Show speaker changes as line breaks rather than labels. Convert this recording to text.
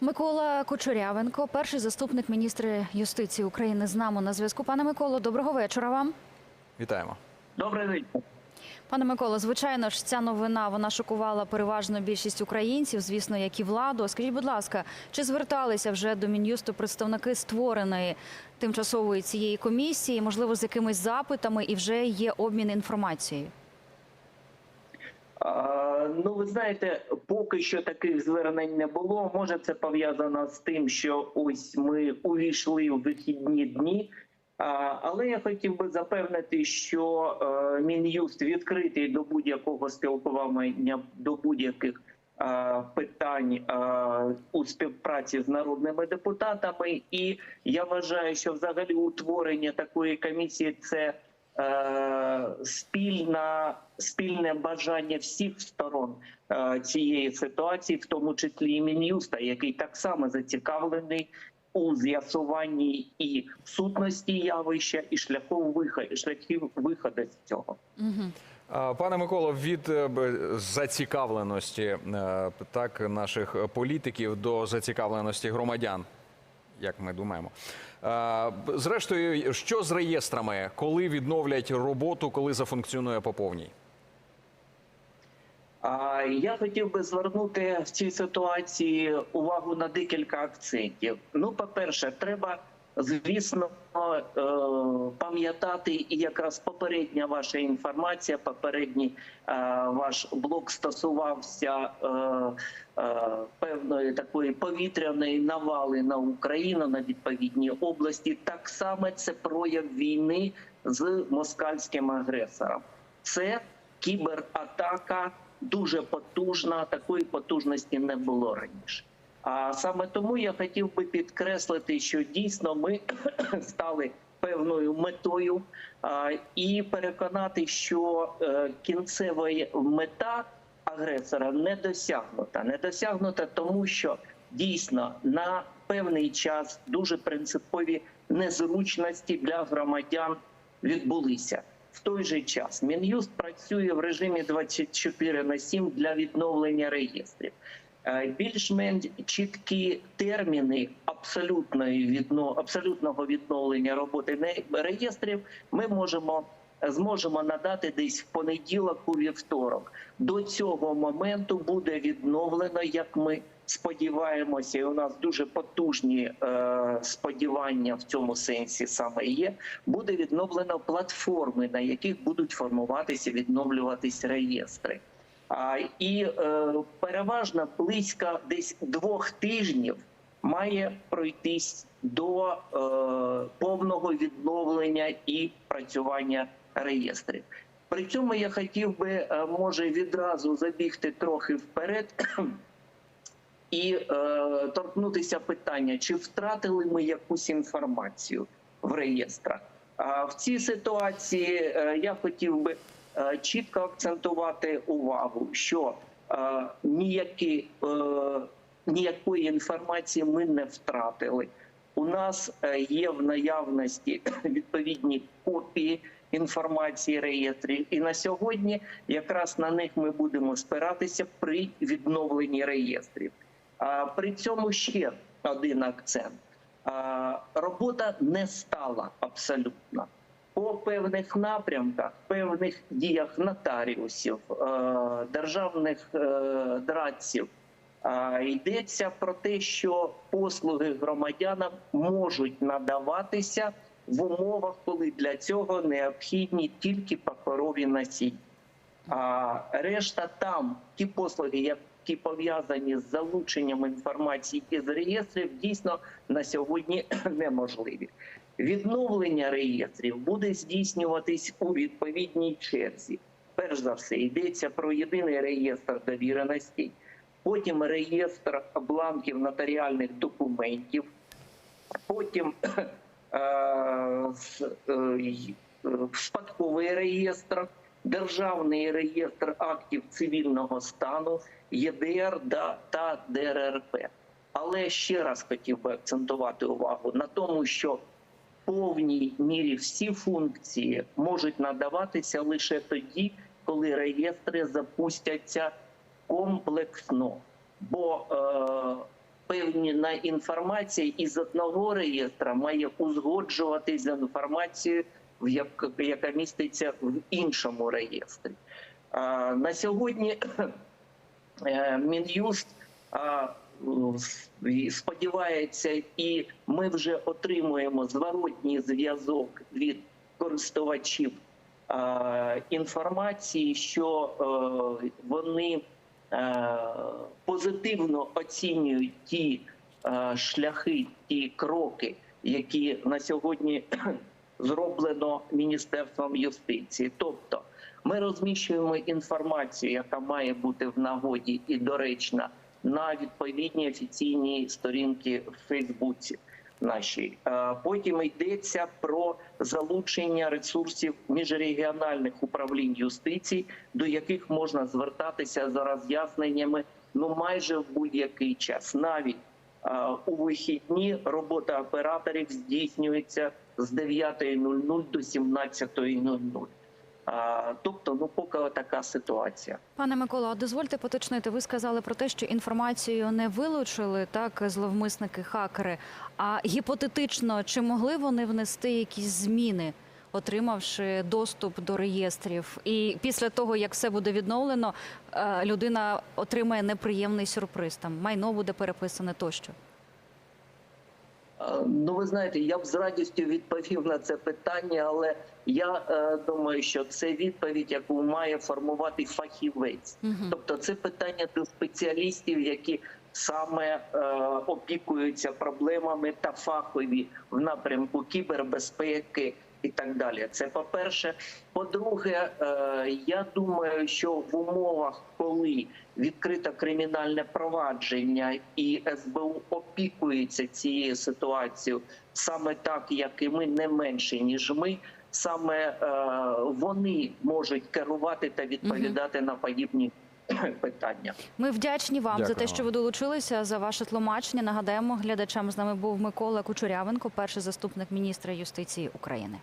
Микола Кучерявенко, перший заступник міністра юстиції України, з нами на зв'язку. Пане Миколо, доброго вечора вам.
Вітаємо.
Добрий вечір.
Пане Миколо, звичайно ж, ця новина вона шокувала переважно більшість українців, звісно, як і владу. Скажіть, будь ласка, чи зверталися вже до мін'юсту представники створеної тимчасової цієї комісії, можливо, з якимись запитами, і вже є обмін інформацією?
Ну, ви знаєте, поки що таких звернень не було. Може, це пов'язано з тим, що ось ми увійшли в вихідні дні. Але я хотів би запевнити, що е, мін'юст відкритий до будь-якого спілкування, до будь-яких е, питань е, у співпраці з народними депутатами. І я вважаю, що взагалі утворення такої комісії це спільна, спільне бажання всіх сторон е, цієї ситуації, в тому числі і Мін'юста, який так само зацікавлений у з'ясуванні і сутності явища, і шляхов виходу, шляхів виходу з цього.
Пане Миколо, від е, зацікавленості е, так наших політиків до зацікавленості громадян, як ми думаємо. Зрештою, що з реєстрами, коли відновлять роботу, коли зафункціонує по повній?
Я хотів би звернути в цій ситуації увагу на декілька акцентів. Ну, по-перше, треба, звісно, е, пам'ятати, і якраз попередня ваша інформація, попередній е, ваш блок стосувався е, певної такої повітряної навали на Україну на відповідній області. Так само це прояв війни з москальським агресором. Це кібератака дуже потужна. Такої потужності не було раніше. А саме тому я хотів би підкреслити, що дійсно ми стали певною метою і переконати, що е, кінцева мета агресора не досягнута. Не досягнута, тому що дійсно на певний час дуже принципові незручності для громадян відбулися. В той же час Мін'юст працює в режимі 24 на 7 для відновлення реєстрів. Е, Більш-менш чіткі терміни абсолютної відно, абсолютного відновлення роботи реєстрів ми можемо зможемо надати десь в понеділок у вівторок. До цього моменту буде відновлено, як ми сподіваємося, і у нас дуже потужні е, сподівання в цьому сенсі саме є. Буде відновлено платформи, на яких будуть формуватися, відновлюватись реєстри. І е, переважно близько десь двох тижнів має пройтись до е, повного відновлення і працювання реєстрів. При цьому я хотів би, е, може, відразу забігти трохи вперед і е, торкнутися питання, чи втратили ми якусь інформацію в реєстрах. А в цій ситуації я хотів би чітко акцентувати увагу, що е, ніякі, е, ніякої інформації ми не втратили. У нас е, є в наявності відповідні копії інформації реєстрів, і на сьогодні якраз на них ми будемо спиратися при відновленні реєстрів. При цьому ще один акцент. Робота не стала абсолютно по певних напрямках, певних діях нотаріусів, е, державних е, дратців. А, Йдеться про те, що послуги громадянам можуть надаватися в умовах, коли для цього необхідні тільки паперові носії. А решта там ті послуги, які пов'язані з залученням інформації із реєстрів, дійсно на сьогодні неможливі. Відновлення реєстрів буде здійснюватись у відповідній черзі. Перш за все, йдеться про єдиний реєстр довіреностей, потім реєстр бланків нотаріальних документів, потім е, е, е, спадковий реєстр, державний реєстр актів цивільного стану, ЄДР та ДРРП. Але ще раз хотів би акцентувати увагу на тому, що повній мірі всі функції можуть надаватися лише тоді, коли реєстри запустяться комплексно. Бо е, певна інформація із одного реєстра має узгоджуватись з інформацією, яка міститься в іншому реєстрі. А, На сьогодні е, Мін'юст і сподівається, і ми вже отримуємо зворотній зв'язок від користувачів інформації, що е, вони е, позитивно оцінюють ті е, шляхи, ті кроки, які на сьогодні зроблено Міністерством юстиції. Тобто ми розміщуємо інформацію, яка має бути в нагоді і доречна на відповідній офіційній сторінці в Фейсбуці. Нашій Е, потім йдеться про залучення ресурсів міжрегіональних управлінь юстиції, до яких можна звертатися за роз'ясненнями ну майже в будь-який час, навіть е, у вихідні робота операторів здійснюється з 9.00 до 17.00. Тобто, ну поки така ситуація.
Пане Миколо, дозвольте поточнити. Ви сказали про те, що інформацію не вилучили так зловмисники хакери. А гіпотетично, чи могли вони внести якісь зміни, отримавши доступ до реєстрів? І після того, як все буде відновлено, е, людина отримає неприємний сюрприз. Там майно буде переписане тощо.
Е, Ну, ви знаєте, я б з радістю відповів на це питання, але я е, думаю, що це відповідь, яку має формувати фахівець.
угу.
Тобто, це питання до спеціалістів, які саме е, опікуються проблемами та фахові в напрямку кібербезпеки і так далі. Це по-перше. По-друге, е, я думаю, що в умовах, коли відкрито кримінальне провадження і СБУ опікується цією ситуацією саме так, як і ми, не менше ніж ми. Саме е, вони можуть керувати та відповідати на подібні питання.
Ми вдячні вам за те, що ви долучилися за ваше тлумачення. Нагадаємо глядачам з нами був Микола Кучурявенко, перший заступник міністра юстиції України.